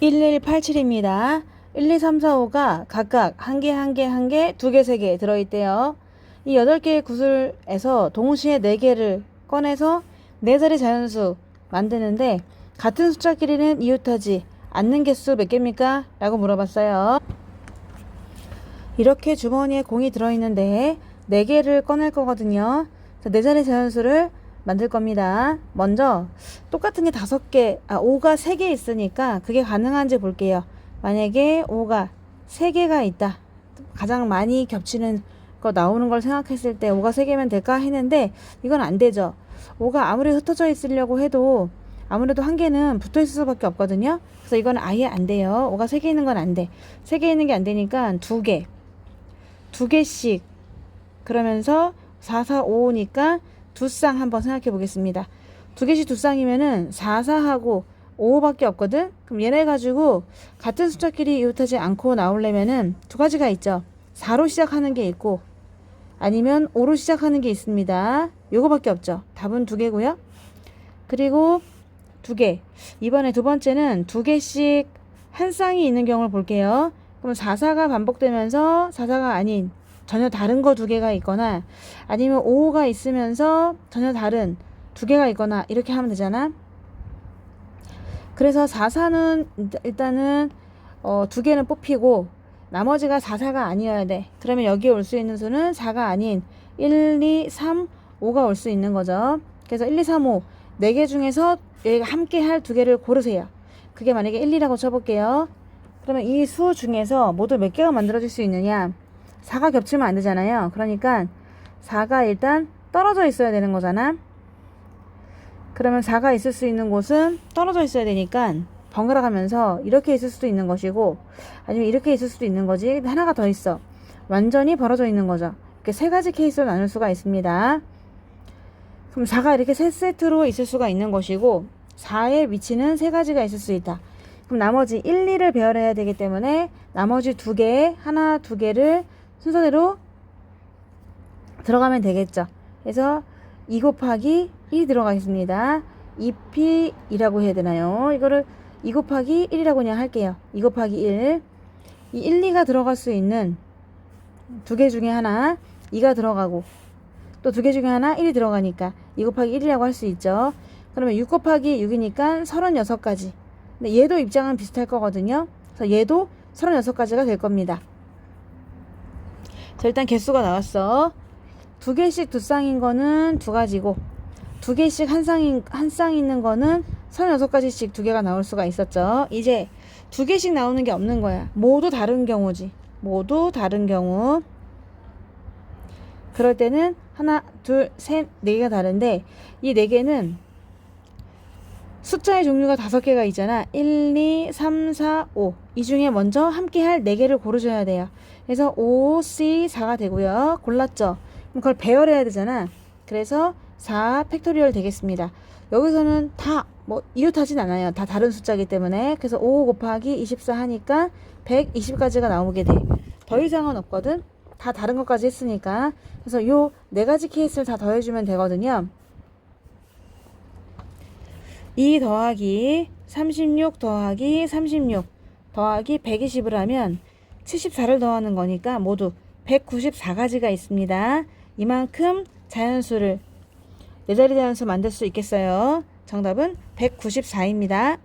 1187입니다. 1, 2, 3, 4, 5가 각각 한 개, 한 개, 한 개, 두 개, 세 개 들어있대요. 이 8개의 구슬에서 동시에 4개를 꺼내서 4자리 자연수 만드는데 같은 숫자끼리는 이웃하지 않는 개수 몇 개입니까? 라고 물어봤어요. 이렇게 주머니에 공이 들어있는데 4개를 꺼낼 거거든요. 자, 4자리 자연수를 만들 겁니다. 먼저 똑같은 게 5개, 아 5가 3개 있으니까 그게 가능한지 볼게요. 만약에 5가 3개가 있다. 가장 많이 겹치는 거 나오는 걸 생각했을 때 5가 3개면 될까 했는데 이건 안 되죠. 5가 아무리 흩어져 있으려고 해도 아무래도 한 개는 붙어 있을 수밖에 없거든요. 그래서 이건 아예 안 돼요. 5가 3개 있는 건 안 돼. 3개 있는 게 안 되니까 2개. 두 개씩 그러면서 4, 4, 5니까 두 쌍 한번 생각해 보겠습니다. 두 개씩 두 쌍이면은 4, 4하고 5밖에 없거든? 그럼 얘네 가지고 같은 숫자끼리 이웃하지 않고 나오려면은 두 가지가 있죠. 4로 시작하는 게 있고 아니면 5로 시작하는 게 있습니다. 요거밖에 없죠. 답은 두 개고요. 그리고 두 개. 이번에 두 번째는 두 개씩 한 쌍이 있는 경우를 볼게요. 그럼 4사가 반복되면서 4사가 아닌 전혀 다른 거 두 개가 있거나 아니면 5가 있으면서 전혀 다른 두 개가 있거나 이렇게 하면 되잖아. 그래서 4사는 일단은 어, 두 개는 뽑히고 나머지가 4사가 아니어야 돼. 그러면 여기에 올 수 있는 수는 4가 아닌 1, 2, 3, 5가 올 수 있는 거죠. 그래서 1, 2, 3, 5. 4개 중에서 여기가 함께 할 두 개를 고르세요. 그게 만약에 1, 2라고 쳐볼게요. 그러면 이 수 중에서 모두 몇 개가 만들어질 수 있느냐? 4가 겹치면 안 되잖아요. 그러니까 4가 일단 떨어져 있어야 되는 거잖아. 그러면 4가 있을 수 있는 곳은 떨어져 있어야 되니까 번갈아 가면서 이렇게 있을 수도 있는 것이고 아니면 이렇게 있을 수도 있는 거지. 하나가 더 있어. 완전히 벌어져 있는 거죠. 이렇게 세 가지 케이스로 나눌 수가 있습니다. 그럼 4가 이렇게 세 세트로 있을 수가 있는 것이고 4의 위치는 세 가지가 있을 수 있다. 그럼 나머지 1, 2를 배열해야 되기 때문에 나머지 두 개, 하나, 두 개를 순서대로 들어가면 되겠죠. 그래서 2 곱하기 1이 들어가겠습니다. 2p이라고 해야 되나요? 이거를 2 곱하기 1이라고 그냥 할게요. 2 곱하기 1. 이 1, 2가 들어갈 수 있는 두 개 중에 하나 2가 들어가고 또 두 개 중에 하나 1이 들어가니까 2 곱하기 1이라고 할 수 있죠. 그러면 6 곱하기 6이니까 36가지. 근데 얘도 입장은 비슷할 거거든요. 그래서 얘도 36가지가 될 겁니다. 자, 일단 개수가 나왔어. 두 개씩 두 쌍인 거는 두 가지고, 두 개씩 한 쌍인, 한 쌍 있는 거는 36가지씩 두 개가 나올 수가 있었죠. 이제 두 개씩 나오는 게 없는 거야. 모두 다른 경우지. 모두 다른 경우. 그럴 때는 하나, 둘, 셋, 네 개가 다른데, 이 네 개는 숫자의 종류가 다섯 개가 있잖아. 1, 2, 3, 4, 5. 이 중에 먼저 함께 할 네 개를 고르셔야 돼요. 그래서 5, C, 4가 되고요. 골랐죠? 그럼 그걸 배열해야 되잖아. 그래서 4 팩토리얼 되겠습니다. 여기서는 다 뭐 이웃하진 않아요. 다 다른 숫자이기 때문에. 그래서 5 곱하기 24 하니까 120까지가 나오게 돼. 더 이상은 없거든. 다 다른 것까지 했으니까. 그래서 요 네 가지 케이스를 다 더해주면 되거든요. 2 더하기 36 더하기 36 더하기 120을 하면 74를 더하는 거니까 모두 194가지가 있습니다. 이만큼 자연수를 네 자리 자연수 만들 수 있겠어요. 정답은 194입니다.